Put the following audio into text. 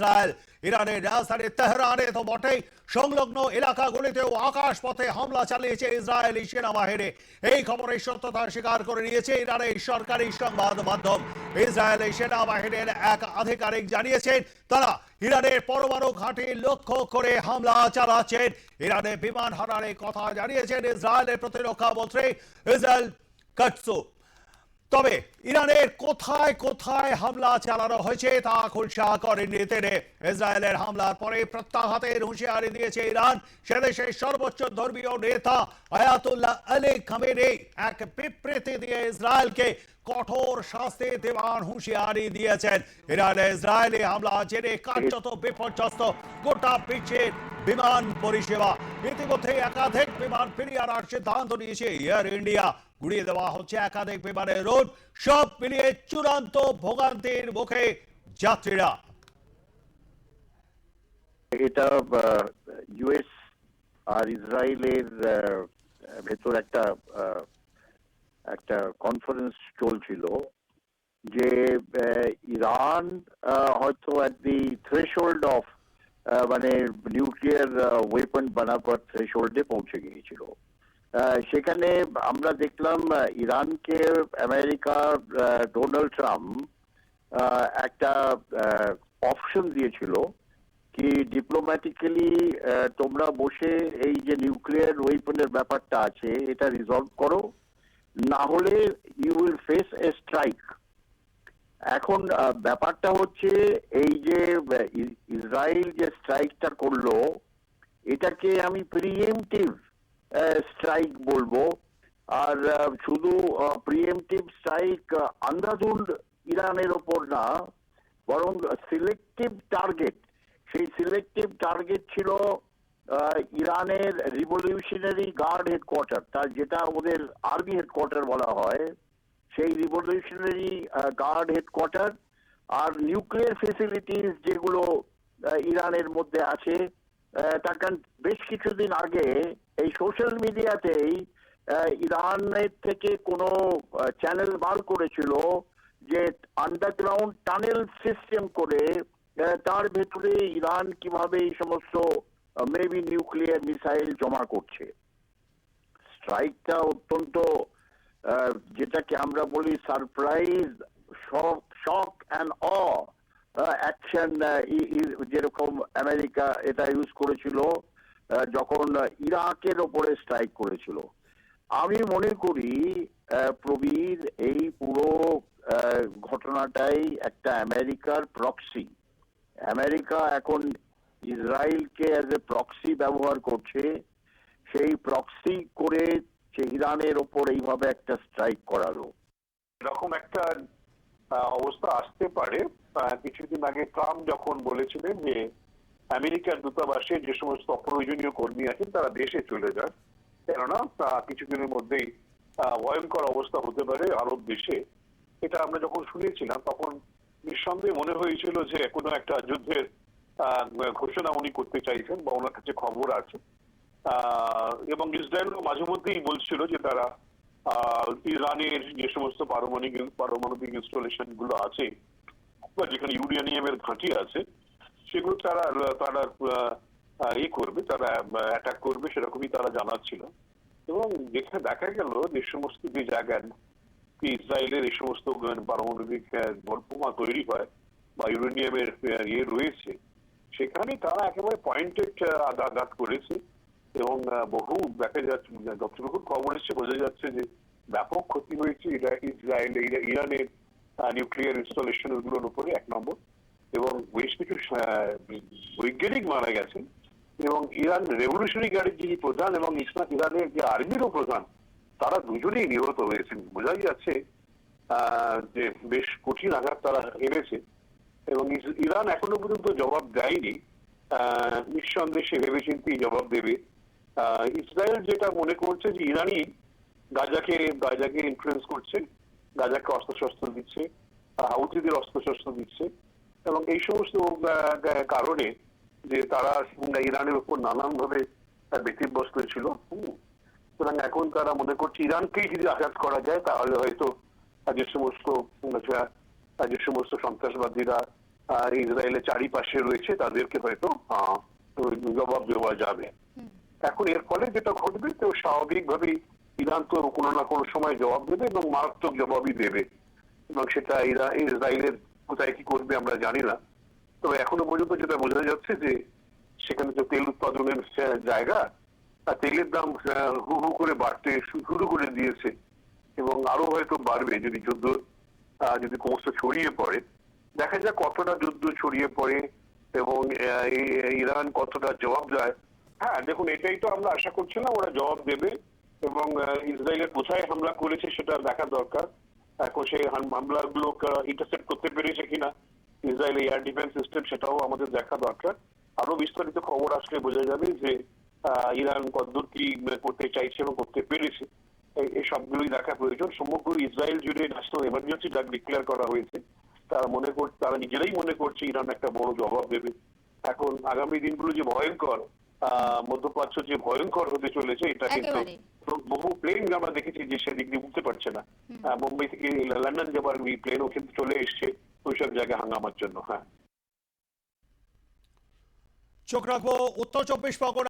Israel, ইরানের রাজধানী তেহরানে তো বটেই। সংলগ্ন এলাকাগুলিতেও আকাশপথে হামলা চালিয়েছে ইসরায়েলি সেনাবাহিনী। এই খবরের সত্যতা স্বীকার করে নিয়েছে ইরানের সরকারি সংবাদ মাধ্যম। ইসরায়েলি সেনাবাহিনীর এক আধিকারিক জানিয়েছেন, তারা ইরানের পরমাণু ঘাঁটি লক্ষ্য করে হামলা চালাচ্ছেন। ইরানের বিমান হারানের কথা জানিয়েছেন ইসরায়েলের প্রতিরক্ষা মন্ত্রী ইসরায়েল কাটসু তবে ইরানের কোথায় কোথায় হামলা চালানো হয়েছে তা খুলসা করেননি তিনি। ইসরায়েলের হামলার পরে প্রত্যাঘাতের হুঁশিয়ারি দিয়েছে ইরান। সেদেশের সর্বোচ্চ ধর্মীয় নেতা আয়াতুল্লাহ আলী খামেনি। এক বিবৃতি দিয়ে ইসরায়েলকে কঠোর শাস্তি দেওয়ার হুঁশিয়ারি দিয়েছেন। ইরানে ইসরায়েলি হামলা জেনে কার্যত বিপর্যস্ত গোটা বিশ্বের বিমান পরিষেবা। ইতিমধ্যে একাধিক বিমান ফিরিয়ে আনার সিদ্ধান্ত নিয়েছে এয়ার ইন্ডিয়া। গুড়িয়ে দেওয়া হচ্ছে একাধিক বিমানের রোড সব মিলিয়ে চূড়ান্ত ভোগান্তির মুখে যাত্রীরা। এটা ইউএস আর ইসরায়েলের ভেতর একটা একটা কনফারেন্স চলছিল যে ইরান হয়তো অ্যাট দি থ্রেশোল্ড অফ মানে নিউক্লিয়ার ওয়েপন বানাবার থ্রেশোল্ডে পৌঁছে গিয়েছিল। সেখানে আমরা দেখলাম ইরানকে আমেরিকা ডোনাল্ড ট্রাম্প একটা অপশন দিয়েছিল কি ডিপ্লোম্যাটিক্যালি তোমরা বসে এই যে নিউক্লিয়ার ওয়েপনের ব্যাপারটা আছে, এটা রিজলভ করো। না হলে you will face a strike এখন ব্যাপারটা হচ্ছে এই যে ইসরায়েল যে স্ট্রাইকটা করল, এটাকে আমি প্রিএমটিভ স্ট্রাইক বলব। আর শুধু প্রিএমটিভ স্ট্রাইক আন্দাজুন্ড ইরানের ওপর না, বরং সিলেক্টিভ টার্গেট সেই সিলেক্টিভ টার্গেট ছিল ইরানের রিভলিউশনারি গার্ড হেডকোয়ার্টার তার যেটা ওদের আর্মি হেডকোয়ার্টার বলা হয়। সেই রিভলিউশনারি গার্ড হেডকোয়ার্টার আর নিউক্লিয়ার ফেসিলিটিস যেগুলো ইরানের মধ্যে আছে আহ, তার কারণ বেশ কিছুদিন আগে এই সোশ্যাল মিডিয়াতেই আহ, ইরানের থেকে কোনো চ্যানেল বার করেছিল যে আন্ডারগ্রাউন্ড টানেল সিস্টেম করে তার ভেতরে ইরান কীভাবে এই সমস্ত মেবি নিউক্লিয়ার মিসাইল জমা করছে। স্ট্রাইকটা অত্যন্ত যেটাকে আমরা বলি surprise shock shock and uh action যেরকম আমেরিকা এটা ইউজ করেছিল যখন ইরাকের ওপরে স্ট্রাইক করেছিল। আমি মনে করি প্রবীর, এই পুরো ঘটনাটাই একটা আমেরিকার প্রক্সি আমেরিকা এখন ইসরায়েলকে অ্যাজ এ প্রক্সি ব্যবহার করছে। সেই প্রক্সি করে সে ইরানের ওপর এইভাবে একটা স্ট্রাইক করালো। এরকম একটা অবস্থা আসতে পারে। কিছুদিন আগে ট্রাম্প যখন বলেছিলেন যে আমেরিকার দূতাবাসে যে সমস্ত অপ্রয়োজনীয় কর্মী আছেন, তারা দেশে চলে যান। কেননা কিছুদিনের মধ্যেই ভয়ঙ্কর অবস্থা হতে পারে আরব দেশে। এটা আমরা যখন শুনেছিলাম, তখন নিঃসন্দেহে মনে হয়েছিল যে কোনো একটা যুদ্ধের ঘোষণা উনি করতে চাইছেন বা ওনার কাছে খবর আছে। এবং ইসরায়েলও মাঝে মধ্যেই বলছিল যে তারা ইরানের যে সমস্ত পারমাণবিক পারমাণবিক ইনস্টলেশনগুলো আছে, বা যেখানে ইউরেনিয়ামের ঘাঁটি আছে, সেগুলো তারা তারা এ করবে, তারা অ্যাটাক করবে, সেরকমই তারা জানাচ্ছিল। এবং যেখানে দেখা গেল যে সমস্ত যে জায়গায় ইসরায়েলের এই সমস্ত পারমাণবিক বোমা তৈরি হয়, বা ইউরেনিয়ামের ইয়ে রয়েছে, সেখানে তারা একেবারে পয়েন্টেড আঘাত করেছে। এবং বহু দেখা যাচ্ছে যতটুকু খবর এসছে বোঝা যাচ্ছে যে ব্যাপক ক্ষতি হয়েছে ইসরায়েল ইরানের নিউক্লিয়ার ইনস্টলেশনগুলোর উপরে এক নম্বর। এবং বেশ কিছু বৈজ্ঞানিক মারা গেছেন। এবং ইরান রেভলিউশনারি গার্ডের যিনি প্রধান এবং ইসলাম ইরানের যে আর্মিরও প্রধান তারা দুজনেই নিহত হয়েছেন। বোঝাই যাচ্ছে যে বেশ কঠিন আঘাত তারা এনেছে। এবং ইরান এখনও পর্যন্ত জবাব দেয়নি। আহ, নিঃসন্দেহে সে ভেবেচিন্তেই জবাব দেবে। ইসরায়েল যেটা মনে করছে যে ইরানই গাজাকে গাজাকে ইনফ্লুয়েন্স করছে, গাজাকে অস্ত্রশস্ত্র দিচ্ছে হাউথিদের অস্ত্রশস্ত্র দিচ্ছে এবং এই সমস্ত কারণে যে তারা ইরানের উপর নানান ভাবে ব্যতিব্যস্ত ছিল সুতরাং এখন তারা মনে করছে ইরানকেই যদি আঘাত করা যায়, তাহলে হয়তো যে সমস্ত যে সমস্ত সন্ত্রাসবাদীরা ইসরায়েলের চারিপাশে রয়েছে, তাদেরকে হয়তো জবাব দেওয়া যাবে। এখন এর ফলে যেটা ঘটবে, তো স্বাভাবিকভাবেই ইরান তো কোনো না কোনো সময় জবাব দেবে এবং মারাত্মক জবাবই দেবে। এবং সেটা ইরা- ইসরায়েলের কোথায় কি করবে আমরা জানি না। তবে এখনও পর্যন্ত যেটা বোঝা যাচ্ছে যে সেখানে তো তেল উৎপাদনের জায়গা আর তেলের দাম হু হু করে বাড়তে শুরু করে দিয়েছে। এবং আরও হয়তো বাড়বে যদি যুদ্ধ যদি ক্রমশ ছড়িয়ে পড়ে। দেখা যাক কতটা যুদ্ধ ছড়িয়ে পড়ে এবং ইরান কতটা জবাব দেয়। হ্যাঁ দেখুন, এটাই তো আমরা আশা করছিলাম ওরা জবাব দেবে এবং ইসরায়েলের কোথায় হামলা করেছে সেটা দেখা দরকার। এখন সেই হাম- হামলাগুলো ইন্টারসেপ্ট করতে পেরেছে কিনা, ইসরায়েল এয়ার ডিফেন্স সিস্টেম সেটাও আমাদের দেখা দরকার। আরও বিস্তারিত খবর আসলে বোঝা যাবে যে ইরান কতদূর কি করতে চাইছে এবং করতে পেরেছে। এই- সবগুলোই দেখা প্রয়োজন। সমগ্র ইসরায়েল জুড়ে ন্যাশনাল এমার্জেন্সি ডাক ডিক্লেয়ার করা হয়েছে। তারা মনে কর, তারা নিজেরাই মনে করছে ইরান একটা বড় জবাব দেবে। এখন আগামী দিনগুলো যে ভয়ঙ্কর মধ্যপ্রাচ্য যে ভয়ঙ্কর হতে চলেছে এটা কিন্তু বহু প্লেন আমরা দেখেছি যে সেদিক দিয়ে উঠতে পারছে না। মুম্বাই থেকে লন্ডন যাবার ওই প্লেনও কিন্তু চলে এসছে ওইসব জায়গায় হাঙ্গামার জন্য হ্যাঁ। চোখ রাখব উত্তর চব্বিশ পরগনা